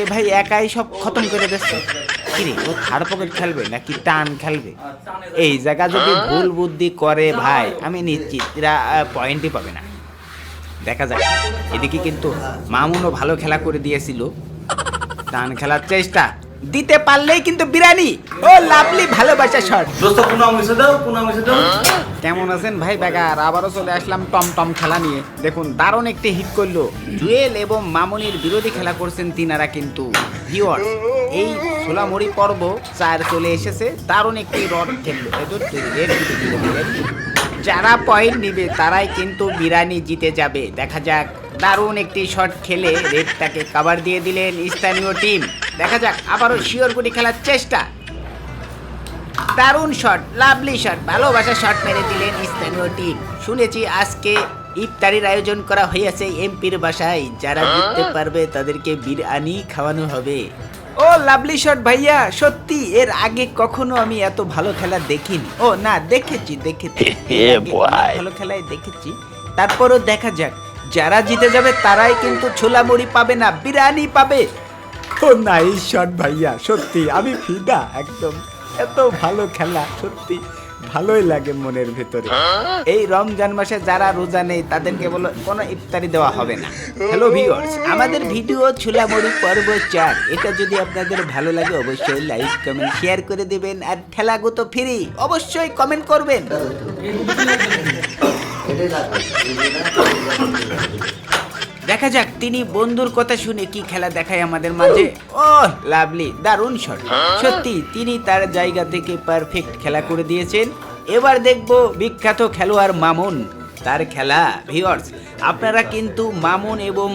এ ভাই একাই সব খতম করে দিচ্ছে। কিরে ও থার্ড পকেট খেলবে নাকি টান খেলবে? এই জায়গা যদি ভুল বুদ্ধি করে ভাই, আমি নিশ্চিত এরা পয়েন্টই পাবে না। দেখা যাক। এদিকে কিন্তু মামুনও ভালো খেলা করে দিয়েছিল। টান খেলার চেষ্টা। দিতে পারলেই কিন্তু বিরানি ও লাভলি ভালোবাসা শট দোস্ত পুনা মিশে দাও পুনা মিশে দাও। কেমন আছেন ভাই বেকার? আবারও চলে আসলাম টম টম খেলা নিয়ে। দেখুন দারুণ একটি হিট করল। জুয়েল এবং মামুনির বিরোধী খেলা করছেন তিনারা কিন্তু। ভিওয়ার্স এই সোলামুড়ি পর্ব চার চলে এসেছে। দারুণ একটি রড খেললো। যারা পয়েন্ট নিবে তারাই কিন্তু বিরানি জিতে যাবে। দেখা যাক দারুণ একটি শট খেলে রেডটাকে কাভার দিয়ে দিলেন স্থানীয় টিম দেখা যাক আবারও শিওর গুটি খেলার চেষ্টা। দারুণ শট লাভলি শট ভালোবাসা শট মেরে দিলেন স্থানীয় টিম শুনেছি আজকে ইফতারির আয়োজন করা হয়েছে এমপির বাসায়। যারা জিততে পারবে তাদেরকে বিরিয়ানি খাওয়ানো হবে। ও লাভলি শট ভাইয়া সত্যি এর আগে কখনো আমি এত ভালো খেলা দেখিনি। ও না দেখেছি দেখেছি। ভালো খেলায় দেখেছি। তারপরও দেখা যাক যারা জিতে যাবে তারাই কিন্তু ছোলা মুড়ি পাবে না বিরিয়ানি পাবে। ও নাইস শট ভাইয়া, সত্যি, আমি ফিদা একদম। এত ভালো খেলা, সত্যি, ভালোই লাগে মনের ভেতরে। এই রমজান মাসে যারা রোজা নেই তাদেরকে বলো কোনো ইফতারি দেওয়া হবে না। হ্যালো ভিউয়ার্স আমাদের ভিডিও ছোলামুড়ি পর্ব চার। এটা যদি আপনাদের ভালো লাগে, অবশ্যই লাইক কমেন্ট শেয়ার করে দেবেন। আর ঠেলাগো তো ফ্রি, অবশ্যই কমেন্ট করবেন। দেখা যাক তিনি বন্ধুর কথা শুনে কি খেলা দেখায় আমাদের মাঝে। ও লাভলি দারুণ শট সত্যি তিনি তার জায়গা থেকে পারফেক্ট খেলা করে দিয়েছেন। এবার দেখব বিখ্যাত খেলোয়াড় মামুন তার খেলা ভিওর্স আপনারা কিন্তু মামুন এবং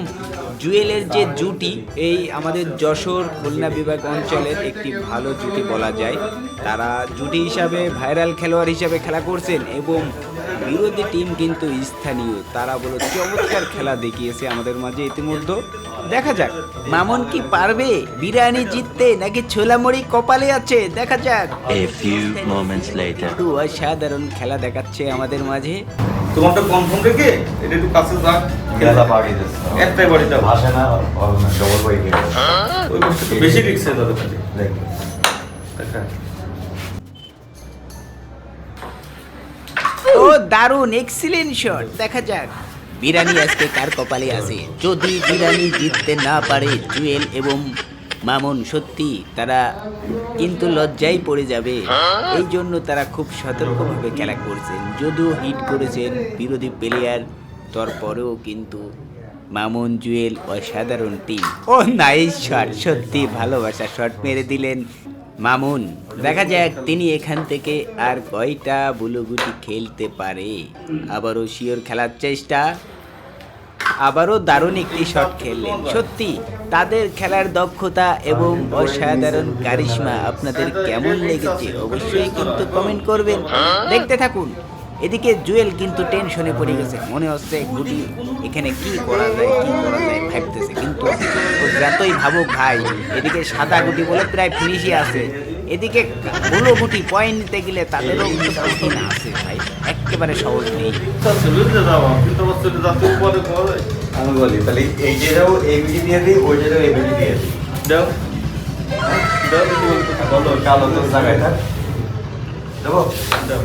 জুয়েলের যে জুটি এই আমাদের যশোর খুলনা বিভাগ অঞ্চলের একটি ভালো জুটি বলা যায়। তারা জুটি হিসাবে ভাইরাল খেলোয়াড় হিসাবে খেলা করছেন এবং বিরোধী টিম কিন্তু স্থানীয়। তারা বলো চমৎকার খেলা দেখিয়েছে আমাদের মাঝে ইতিমধ্যে। দেখা যাক মামুন কি পারবে? বিরিয়ানি জিততে নাকি ছোলামুড়ি কপালে আছে? দেখা যাক। A few moments later. একটু অসাধারণ খেলা দেখাচ্ছে আমাদের মাঝে। তোমারটা কনফার্ম রেখে এটা একটু কাছে থাক গেলা পাড়ি দিচ্ছে। একটাই বাড়ি দাও ভাষা না ডবল বই গেল ওই বস্তু বেশি রিক্সে দেখবে দেখা। দারুণ এক্সিলেন্ট শট দেখা যাক। বিরানি আজকে কার কপালে আছে? যদি বিরানি জিততে না পারে জুয়েল এবং মামুন, সত্যি তারা কিন্তু লজ্জায় পড়ে যাবে। এই জন্য তারা খুব সতর্কভাবে খেলা করছেন। যদিও হিট করেছেন বিরোধী প্লেয়ার তারপরেও কিন্তু মামুন, জুয়েল অসাধারণ টিম ও নাইস শট সত্যি ভালোবাসা। শট মেরে দিলেন মামুন, দেখা যাক তিনি এখান থেকে আর কয়টা বুলুগুটি খেলতে পারে। আবারও শিওর খেলার চেষ্টা। আবারও দারুণ একটি শট খেললেন। সত্যি, তাদের খেলার দক্ষতা এবং অসাধারণ কারিশমা আপনাদের কেমন লেগেছে অবশ্যই কিন্তু কমেন্ট করবেন। দেখতে থাকুন। এদিকে জুয়েল কিন্তু টেনশনে পড়ে গেছে। মনে হচ্ছে গুটি এখানে কি করা যায় কি করা যায়? ভাবতেছে। কিন্তু ও যতই ভাবুক ভাই এদিকে সাদা গুটি বলে প্রায় ফিনিশই আছে। এদিকে বুলো গুটি পয়েন্ট নিতে গেলে তাদেরও কঠিন আছে ভাই। একেবারে সহজ নেই। আমি বলি তাহলে এই যেটাও এই বিজি দিয়ে দিই ওই যেটাও এই বিজি দিয়ে। দিই দাও দাও একটু বলো কালো তো জায়গায় থাক। দেবো? দাও।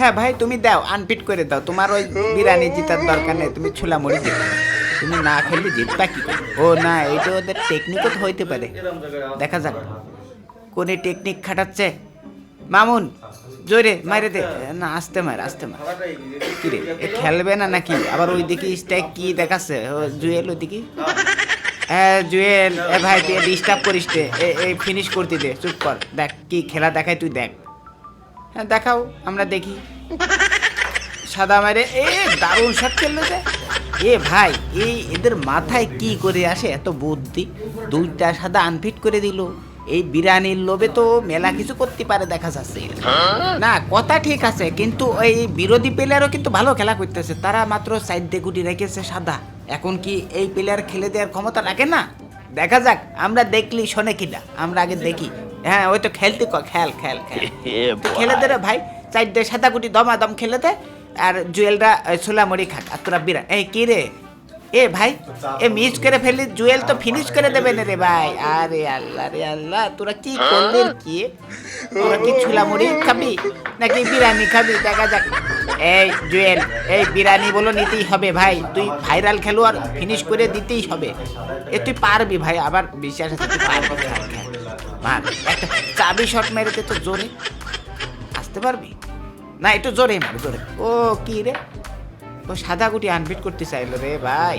হ্যাঁ ভাই, তুমি দাও আনপিট করে দাও। তোমার ওই বিরিয়ানি জিতার দরকার নেই, তুমি ছোলা জিতো তুমি না খেললে জিতবা কি ও না এইটা ওদের টেকনিকও তো হইতে পারে। দেখা যাক। কোনে টেকনিক খাটাচ্ছে? মামুন, জোরে মারে দে। না, আসতে মার আসতে মার। খাওয়াটাই কি রে, এ খেলবে না নাকি? আবার ওই দিকে স্ট্যাক কি দেখাচ্ছে? ও জুয়েল ওই দিকে হ্যাঁ জুয়েল। এ ভাই, তুই ডিস্টার্ব করিস রে। এ- এই ফিনিশ করতে দে। চুপ কর। দেখ, কি খেলা দেখায় তুই দেখ। হ্যাঁ দেখাও, আমরা দেখি। সাদা মারে এ, দারুণ শট খেললো যে এ ভাই, এই এদের মাথায় কি করে আসে এত বুদ্ধি? দুইটা সাদা আনফিট করে দিল। এই বিরিয়ানির লোভে তো মেলা কিছু করতে পারে, দেখা যাচ্ছে। না, কথা ঠিক আছে, কিন্তু ওই বিরোধী প্লেয়ারও কিন্তু ভালো খেলা করতেছে। তারা মাত্র সাইড দিয়ে গুটি রেখেছে সাদা। এখন কি এই প্লেয়ার খেলে দেওয়ার ক্ষমতা রাখে না? দেখা যাক, আমরা দেখলি শোনে কিনা, আমরা আগে দেখি। হ্যাঁ ওই তো খেলতে ক খেল খেল খেল। খেলে দে রে ভাই। চারটে সাদা গুটি দমাদম খেলে দে আর জুয়েলরা সোলামড়ি খাক আর তোরা বিরা এই কি রে? এ ভাই এ মিস করে ফেললি জুয়েল তো ফিনিশ করে দেবে না রে ভাই। আরে আল্লাহ রে আল্লাহ তোরা কি করলি কি? তোরা কি ছুলা মুড়ি খাবি নাকি বিরিয়ানি খাবি? দেখা যাক। এই জুয়েল এই বিরিয়ানি বলো নিতেই হবে ভাই। তুই ভাইরাল খেলোয়াড় ফিনিশ করে দিতেই হবে। এ তুই পারবি ভাই আবার বিশ্বাস আছে তুই পারবি। মার চাবি শট মেরে তো জোরে। আসতে পারবি? না, একটু জোরে মার, জোরে। ও, কি রে? ও সাদা গুটি আনফিট করতে চাইলো রে ভাই।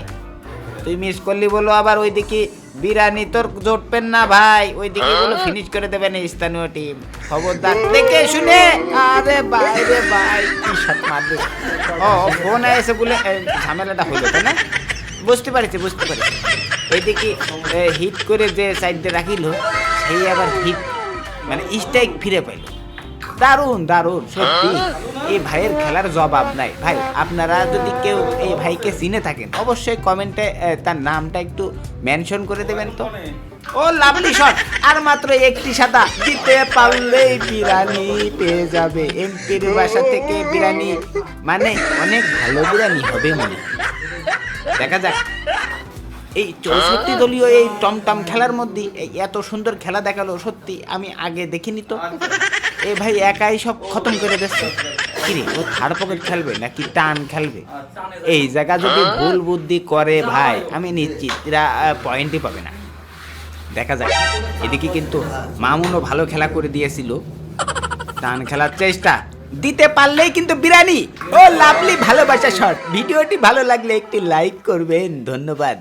তুই মিস করলি বলো, আবার ওইদিকে বিরানি তোর জোটবেন না ভাই। ওইদিকে বলো ফিনিশ করে দেবেন স্থানীয় টিম খবরদার দেখে শুনে। আরে ভাই রে ভাই, কি শট মারবে ও ফোন এসে বলে ঝামেলাটা হলো, তাই না? বুঝতে পারছি বুঝতে পারছি। এইদিকে হিট করে যে সাইডে রাখিল সেই আবার হিট মানে স্ট্রাইক ফিরে পাইল। দারুণ দারুণ, সত্যি। এই ভাইয়ের খেলার জবাব নাই। ভাই, আপনারা যদি কেউ এই ভাইকে চিনে থাকেন, অবশ্যই কমেন্টে তার নামটা একটু মেনশন করে দেবেন তো। ও, লাভলি শট। আর মাত্র একটি সাদা। দিতে পারলেই বিরানি পেয়ে যাবে। এমপির বাসা থেকে বিরানি মানে অনেক ভালো বিরানি হবে মনে দেখা যাক। এই চৌষট্টি দলীয় এই টমটম খেলার মধ্যে এত সুন্দর খেলা দেখাল, সত্যি আমি আগে দেখিনি তো। এ ভাই একাই সব খতম করে দিচ্ছে। কিরে, ও থার্ড পকেট খেলবে নাকি টান খেলবে? এই জায়গা যদি ভুল বুদ্ধি করে ভাই, আমি নিশ্চিত এরা পয়েন্টই পাবে না। দেখা যাক। এদিকে কিন্তু মামুনও ভালো খেলা করে দিয়েছিল। টান খেলার চেষ্টা। দিতে পারলেই কিন্তু বিরানি। ও লাভলি ভালোবাসা শট। ভিডিওটি ভালো লাগলে একটি লাইক করবেন। ধন্যবাদ।